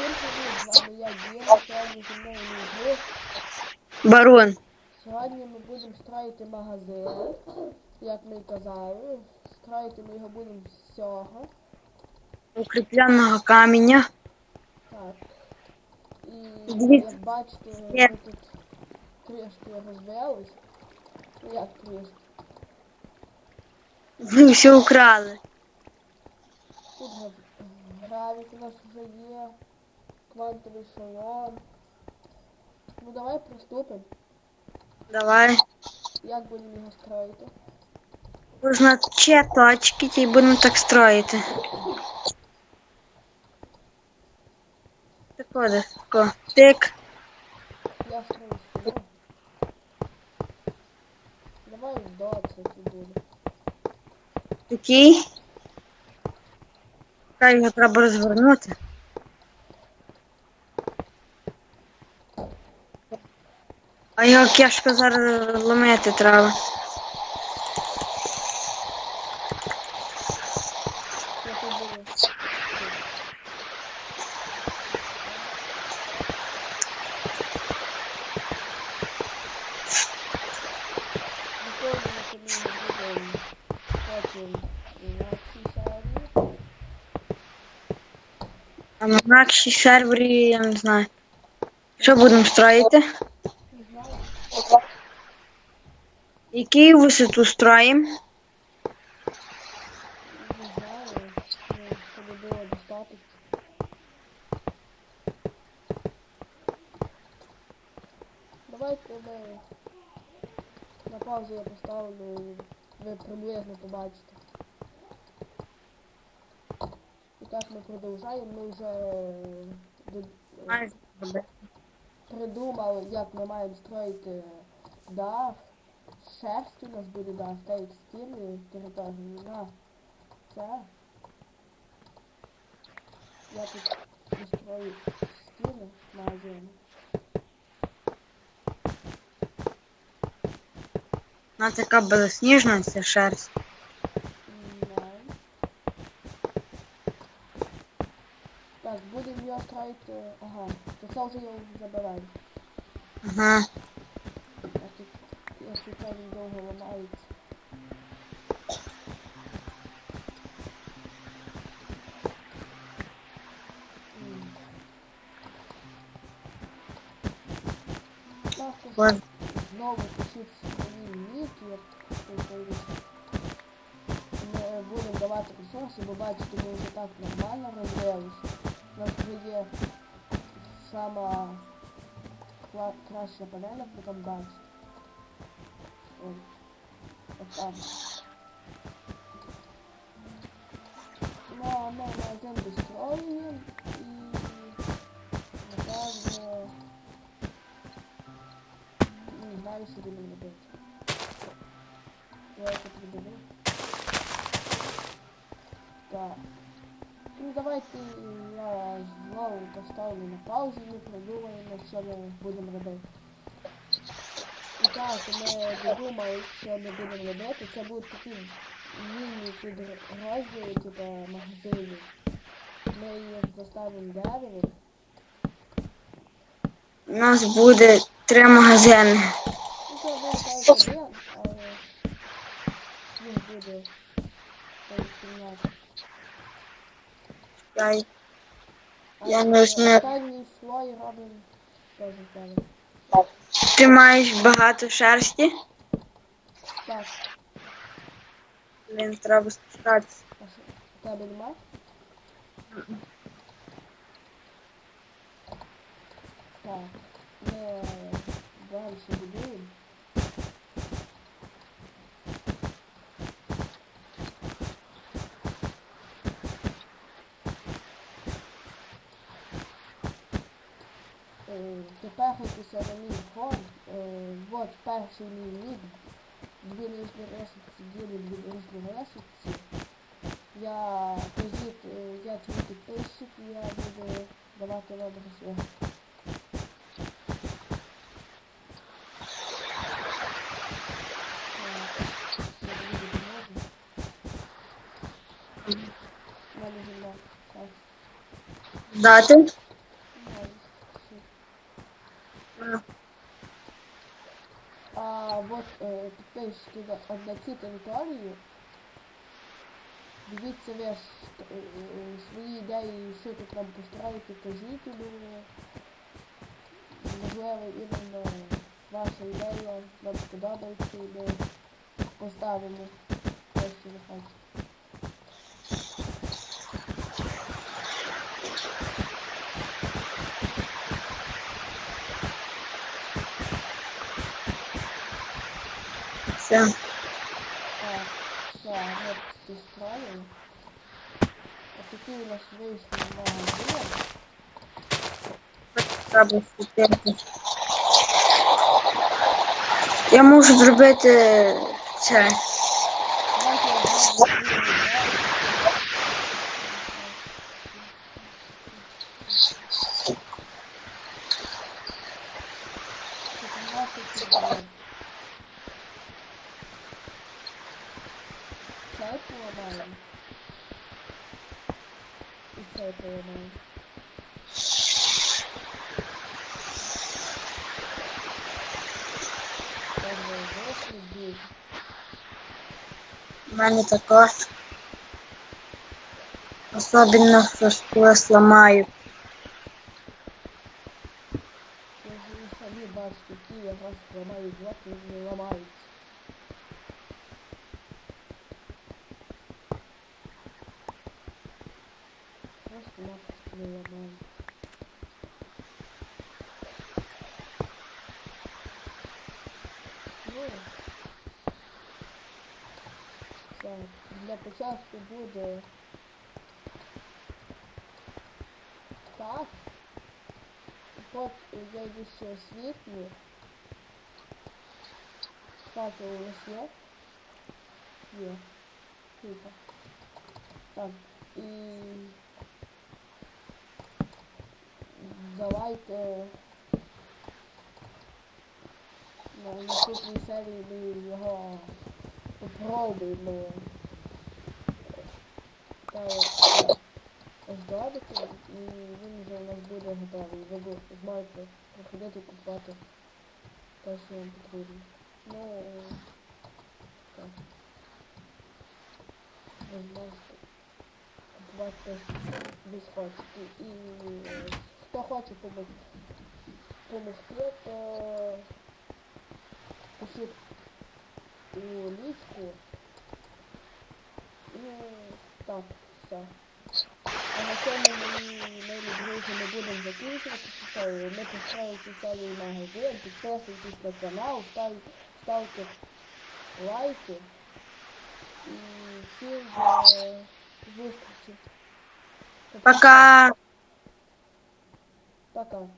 Всім привіт, з вами я Діма, сьогодні зі мною мій друг. Барон. Сьогодні ми будемо строїти магазин, як ми й казали. Строїти ми його будемо з цього. Укріпленого каменя. Так. І Дивіться. як бачите, Є. ми тут трішки розвились. Ну як трішки. Ми все украли. Тут гра- гравік у нас вже є. Квантовий шалом. Ну давай приступимо. Давай. Як будемо його строїти? Позначе точки і будемо так строїти. Так от, тако. Тик. Я строю сюди. Давай в 20 буде. Такий. Хай його треба розвернути. А його кешку зараз ломити треба. А на я не знаю. Що будемо строїти? Який. Ну, щоб було достатньо. Давайте на паузу я поставлю і ви приблизно побачите. І так ми продовжаємо. Ми вже е, придумали, як ми маємо строїти дах. Шерсть у нас буде дах, та як стіни території. На це. Я тут построю стіни магазину. Вона така білосніжна, ця шерсть. Так, будемо його строїти. Ага, то це вже його забираємо. Ага. А тут, якщо це він довго ламається. М. Так, ось Ось. знову пишіть свої ніки, як тут появився. Ми будемо давати ресурси, бо бачите, ми вже так нормально розвилися. У нас вже є сама кла- краща панеля, потім бачите. Ой. От там. Ну, а ми магазин достроюємо і напевно не знаю, що будемо робити. Я це придумав. Так. Ну давайте я знову поставлю на паузу ми придумаємо, що ми будемо робити. І так, ми додумали, що ми будемо робити. Це будуть такі міні підрозділи, типу магазини. Ми їх заставимо деревом. У нас буде три магазини. Ну, це буде один, але він буде так. Дай. Я не знаю. Останній слой робимо теж зараз. Ти маєш багато шерсті. Так, Блін, треба спускатися. а що, у тебе нема? Так, ми далі будуємо. Хотіться на мій фон. Вот перший мій нік. Дві нижні ділі дві нижні ресурси. Я позит, е, я твій підписчик, я буду давати вам розвитку. Дати? На цю територію. Дивіться ви е, е, свої ідеї, що тут нам построїти, кажіть мені. Можливо, іменно ваша ідея нам сподобається і ми поставимо те, що ви хочете. Все. Так, все, ми А какие у нас вийшов на світити. Я можу зробити це. Давайте я Дві. У мене також. Особливо, що коли ж ви самі бачите, які якраз ламають блоки і не ламаються. Просто напросто не ламають. Ну, це для початку буде так. Вот я йду ще освітлю. Кстати, у вас є? Є. Супер. Так, і давайте на наступній серії ми його попробуємо. Так, оздобити, і він вже у нас буде готовий. Ви зможете приходити купувати те, що вам потрібно. Ну, так. Ви зможете купувати те, що ви схочете. І е, хто хоче помогти, помогти, то пишіть у лічку. Ну, так, все. А на цьому ми, ми друзі, не будемо закінчувати. Що Ми построїли цю серію магазин, підписуйтесь на канал, став, ставте лайки. І всім до зустрічі. Пока. Bakalım.